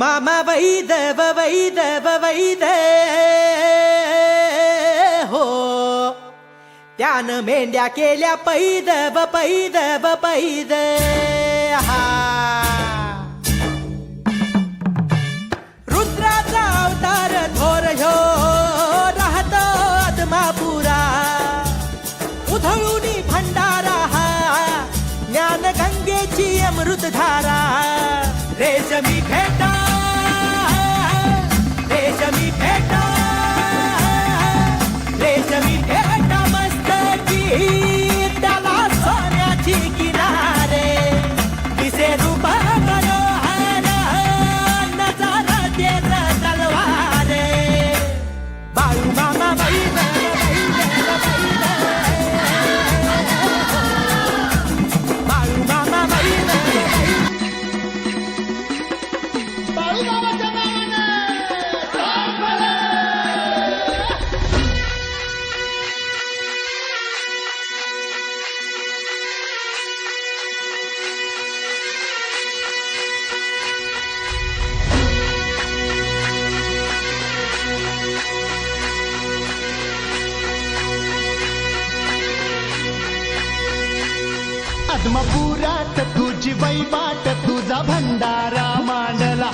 मामा वैदव वैदव वैद हो। त्यानं मेंढ्या केल्या पैद पैदव पैद हा रुद्राचा अवतार थोर ह्यो राहतो आत्मापुरा उधळूनी भंडारा हा ज्ञान गंगेची अमृतधारा रेशमी भेटा आत्मपुरात तुझी वैवाट तुझा भंडारा मांडला.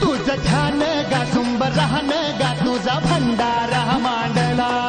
तुझं ध्यान गा सुंब राहन गा तुझा भंडारा मांडला.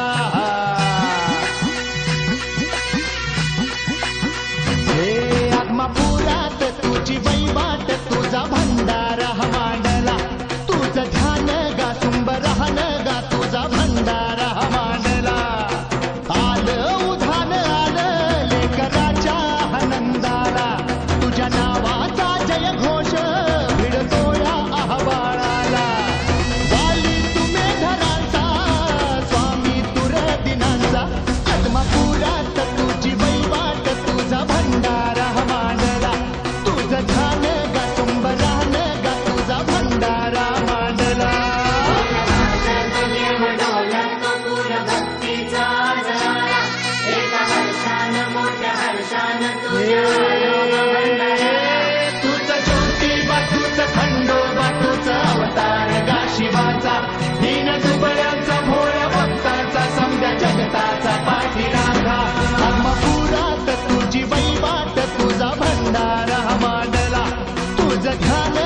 तुझं ध्यान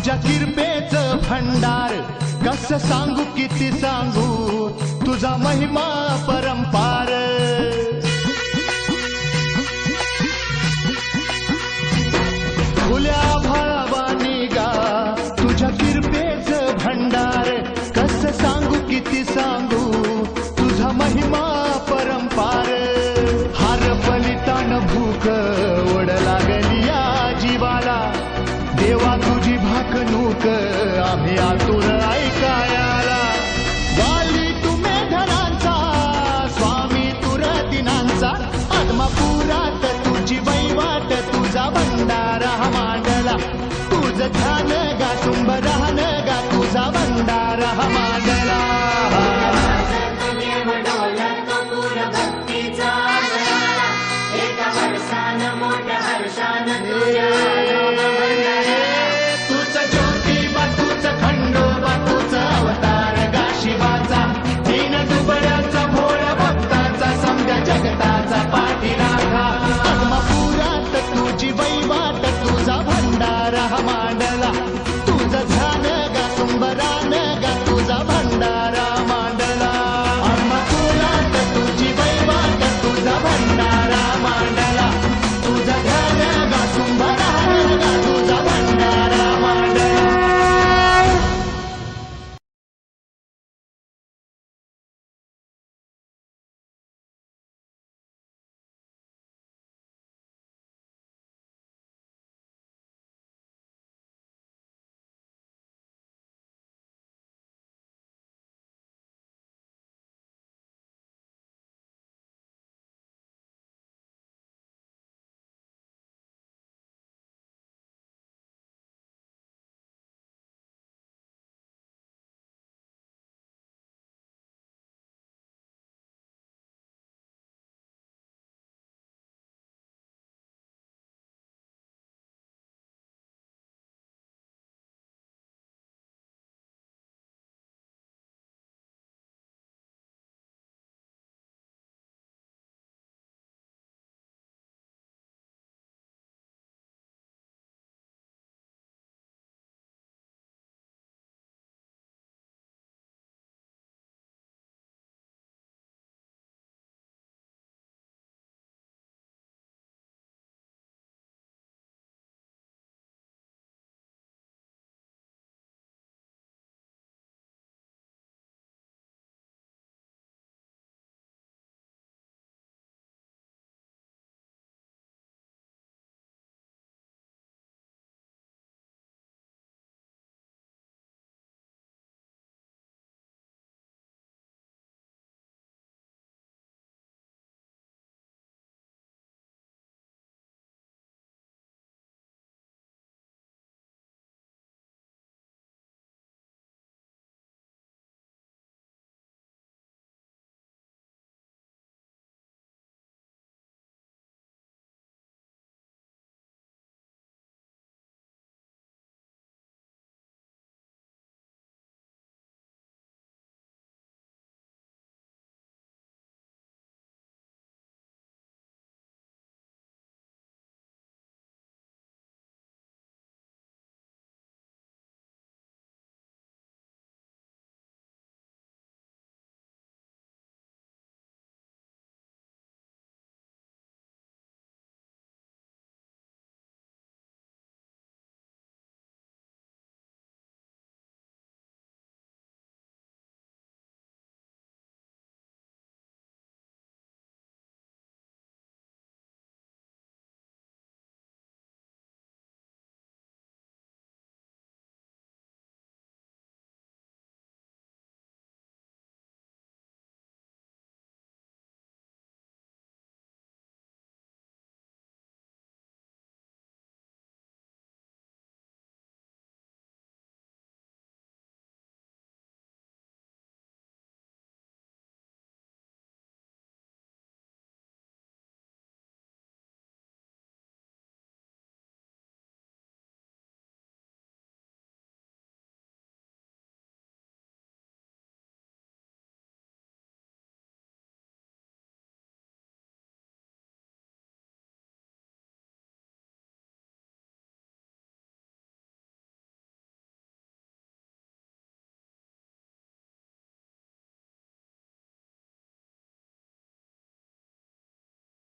तुझ्या किरपेच भंडार कस सांगू किती सांगू? तुझा महिमा परंपार खुल्या भाळवानी गा तुझ्या किरपेच भंडार कस सांगू किती सांगू? तुझा महिमा परंपार हार बलितान भूक ओढ भाकणूक आम्ही आतुर ऐकायाला. वाली तुम्ही धनांचा स्वामी तुर दिनांचा आत्मापुरात तुझी वैवाट तुझा भंडारा मांडला. तुझं ध्यान गा सुंब गा तुझा भंडारा मांडला.